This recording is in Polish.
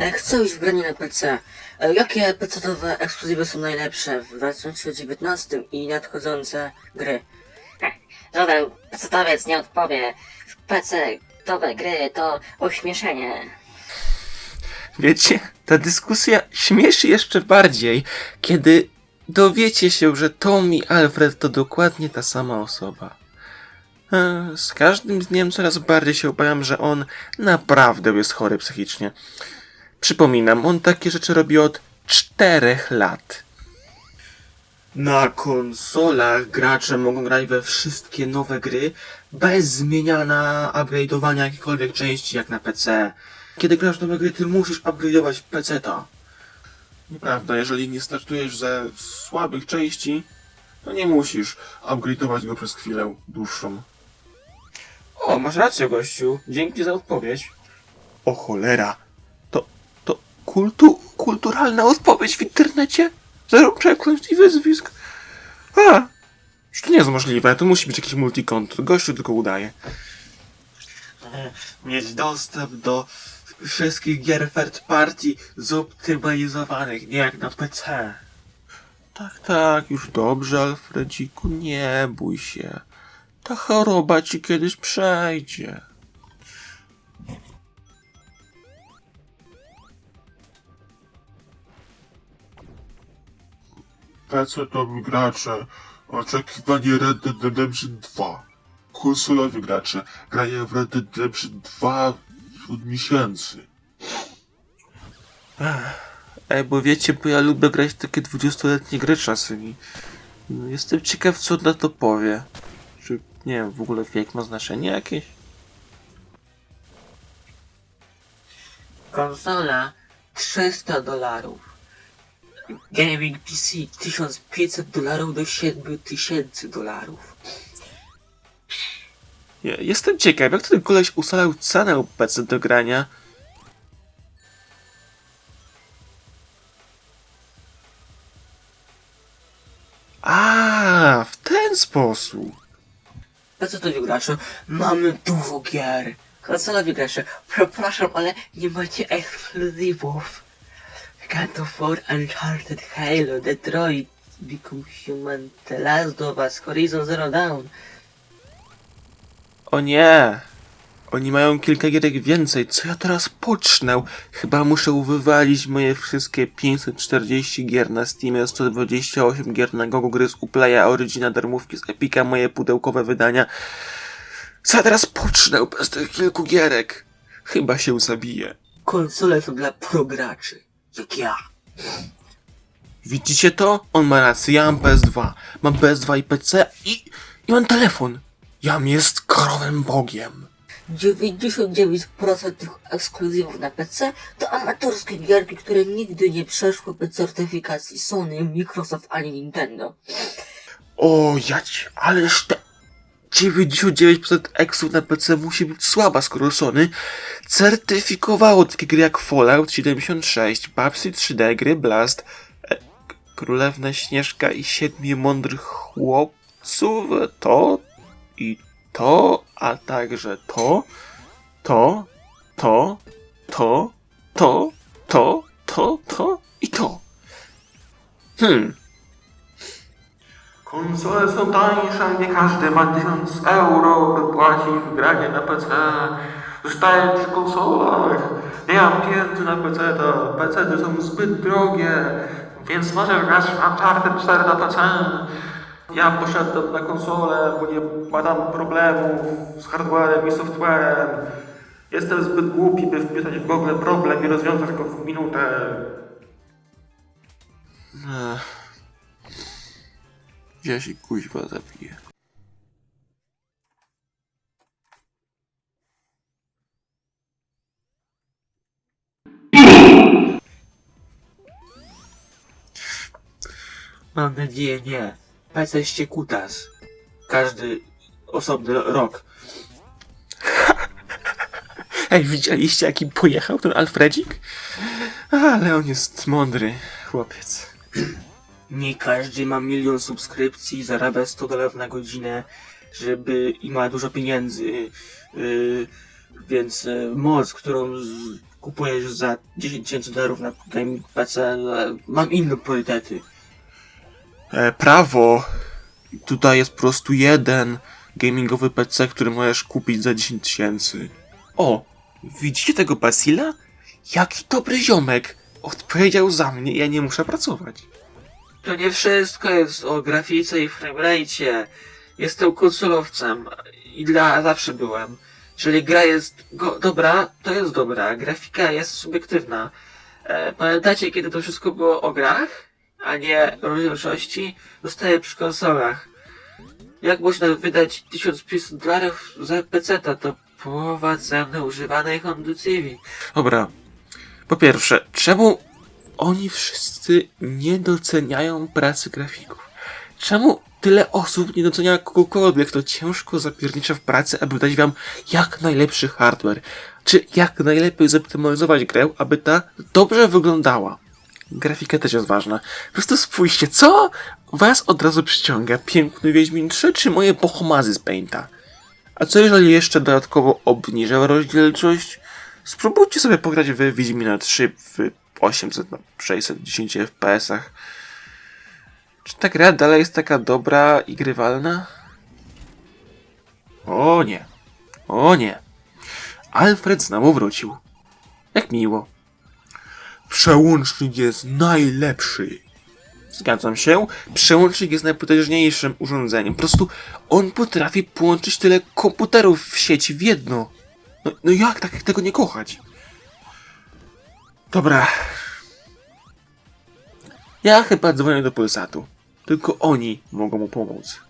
E, Chcę już w graniu na PC. E, Jakie PC-owe ekskluzywy są najlepsze w 2019 i nadchodzące gry? Żaden pecetowiec nie odpowie. Pecetowe gry to ośmieszenie. Wiecie, ta dyskusja śmieszy jeszcze bardziej, kiedy dowiecie się, że Tom i Alfred to dokładnie ta sama osoba. E, Z każdym dniem coraz bardziej się obawiam, że on naprawdę jest chory psychicznie. Przypominam, on takie rzeczy robi od czterech lat. Na konsolach gracze mogą grać we wszystkie nowe gry bez zmieniania upgrade'owania jakichkolwiek części jak na PC. Kiedy grasz w nowe gry, ty musisz upgrade'ować PC-ta. Nieprawda, jeżeli nie startujesz ze słabych części, to nie musisz upgrade'ować go przez chwilę dłuższą. O, masz rację, gościu. Dzięki za odpowiedź. O cholera. Kultu, kulturalna odpowiedź w internecie? Zero przekleństw i wyzwisk. A, już to nie jest możliwe. To musi być jakiś multikont. Gościu tylko udaje. Mieć dostęp do wszystkich gier third party zoptymalizowanych, nie jak na PC. Tak, tak, już dobrze, Alfredziku, nie bój się. Ta choroba ci kiedyś przejdzie. PC-towi gracze, oczekiwanie Red Dead Redemption 2. Konsolowi gracze, grają w Red Dead Redemption 2 od miesięcy. Ej, bo wiecie, bo ja lubię grać w takie 20-letnie gry czasami. No, Jestem ciekaw, co na to powie. Czy, nie wiem, w ogóle wiek ma znaczenie jakieś? Konsola 300 dolarów. Gaming PC 1500 dolarów do 7000 dolarów. Ja, jestem ciekaw, jak ten koleś ustalał cenę PC do grania. A, w ten sposób. PC-towi gracze, mamy dużo gier. Konsolowi gracze, przepraszam, ale nie macie ekskluzywów. God of War, Uncharted, Halo, Detroit, Become Human, The Last of Us, Horizon Zero Dawn. O nie! Oni mają kilka gierek więcej. Co ja teraz pocznę? Chyba muszę wywalić moje wszystkie 540 gier na Steamie, 128 gier na Gogo Gry z Uplaya, Origina, darmówki z Epika, moje pudełkowe wydania. Co ja teraz pocznę bez tych kilku gierek? Chyba się zabiję. Konsole są dla prograczy, jak ja. Widzicie to? On ma rację. Ja mam PS2. Mam PS2 i PC i, i mam telefon. Jam jest krowym bogiem. 99% tych ekskluzywów na PC to amatorskie gierki, które nigdy nie przeszłyby certyfikacji Sony, Microsoft ani Nintendo. O, jać, ależ te 99% eksów na PC musi być słaba, skoro Sony certyfikowało takie gry jak Fallout 76, Babsy 3D, gry Blast, e, Królewna Śnieżka i Siedmiu Mądrych Chłopców, to i to, a także to, to, to, to, to, to, to, to i to. Hmm. Konsole są tańsze, nie każdy ma 1000 euro, by płacić w granie na PC. Zostaję przy konsolach. Nie mam pieniędzy na PC, to PC są zbyt drogie, więc możesz grać w Uncharted 4 na PC. Ja poszedłem na konsolę, bo nie ma tam problemów z hardwarem i softwarem. Jestem zbyt głupi, by wpisać w Google problem i rozwiązać go w minutę. Ja się kuźwa zabiję. Mam nadzieję nie. PC ściekutas. Każdy osobny rok. Ej, widzieliście jakim pojechał ten Alfredzik? Ale on jest mądry chłopiec. Nie każdy ma milion subskrypcji, zarabia 100 dolarów na godzinę, żeby i ma dużo pieniędzy. Yy, więc yy, moc, którą z, kupujesz za 10 tysięcy dolarów na gaming PC, e, mam inne priorytety. E, prawo. Tutaj jest po prostu jeden gamingowy PC, który możesz kupić za 10 tysięcy. O, widzicie tego Basila? Jaki dobry ziomek. Odpowiedział za mnie, ja nie muszę pracować. To nie wszystko jest o grafice i framerate. Jestem konsolowcem i dla zawsze byłem. Jeżeli gra jest dobra, to jest dobra. Grafika jest subiektywna. E, pamiętacie, kiedy to wszystko było o grach, a nie rozdzielczości? Zostaje przy konsolach. Jak można wydać 1500 dolarów za PC, to połowa ceny używanej Honda Civic. Dobra. Po pierwsze, czemu oni wszyscy nie doceniają pracy grafików? Czemu tyle osób nie docenia kogokolwiek, kto ciężko zapiernicza w pracy, aby dać wam jak najlepszy hardware? Czy jak najlepiej zoptymalizować grę, aby ta dobrze wyglądała? Grafika też jest ważna. Po prostu spójrzcie, co was od razu przyciąga? Piękny Wiedźmin 3 czy moje pochomazy z Painta? A co jeżeli jeszcze dodatkowo obniżę rozdzielczość? Spróbujcie sobie pograć w Wiedźmina 3 w 800 na 610 FPS-ach. Czy ta gra dalej jest taka dobra i grywalna? O nie. O nie. Alfred znowu wrócił. Jak miło. Przełącznik jest najlepszy. Zgadzam się. Przełącznik jest najpotężniejszym urządzeniem. Po prostu on potrafi połączyć tyle komputerów w sieci w jedno. No, no jak tak tego nie kochać? Dobra. Ja chyba dzwonię do Polsatu. Tylko oni mogą mu pomóc.